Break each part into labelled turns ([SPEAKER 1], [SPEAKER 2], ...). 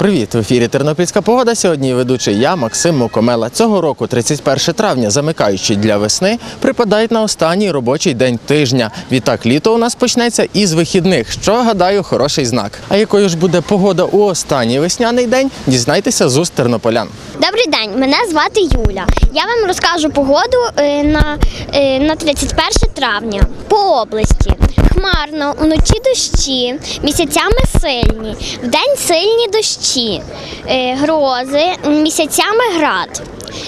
[SPEAKER 1] Привіт! В ефірі Тернопільська погода. Сьогодні ведучий я, Максим Мукомела. Цього року, 31 травня, замикаючи для весни, припадають на останній робочий день тижня. Відтак літо у нас почнеться із вихідних, що гадаю, хороший знак. А якою ж буде погода у останній весняний день? Дізнайтеся з уст тернополян.
[SPEAKER 2] Добрий день, мене звати Юля. Я вам розкажу погоду е, на, е, на 31 травня по області. Хмарно, уночі дощі, місяцями сильні, вдень сильні дощі, е, грози, місяцями град.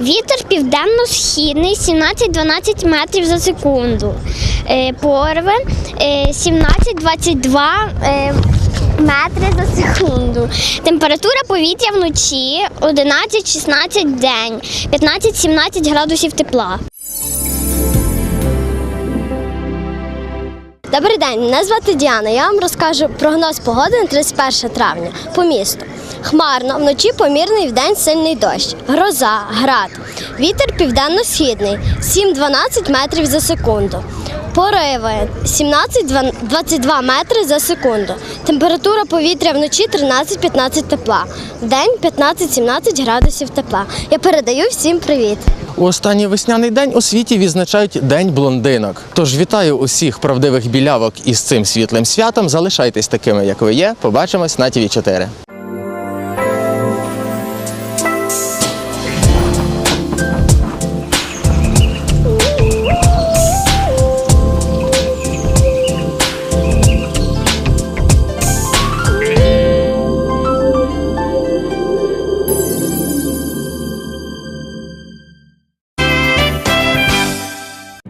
[SPEAKER 2] Вітер південно-східний 17-12 метрів за секунду. Е, Порви е, 17-22 е, метри за секунду. Температура повітря вночі 11-16 день, 15-17 градусів тепла.
[SPEAKER 3] Добрий день, мене звати Діана. Я вам розкажу прогноз погоди на 31 травня по місту. Хмарно, вночі помірний вдень сильний дощ, гроза, град. Вітер південно-східний 7-12 метрів за секунду. Пориви 17-22 метри за секунду. Температура повітря вночі 13-15 тепла. В день 15-17 градусів тепла. Я передаю всім привіт.
[SPEAKER 1] У останній весняний день у світі відзначають День блондинок. Тож вітаю усіх правдивих білявок із цим світлим святом. Залишайтесь такими, як ви є. Побачимось на ТВ4.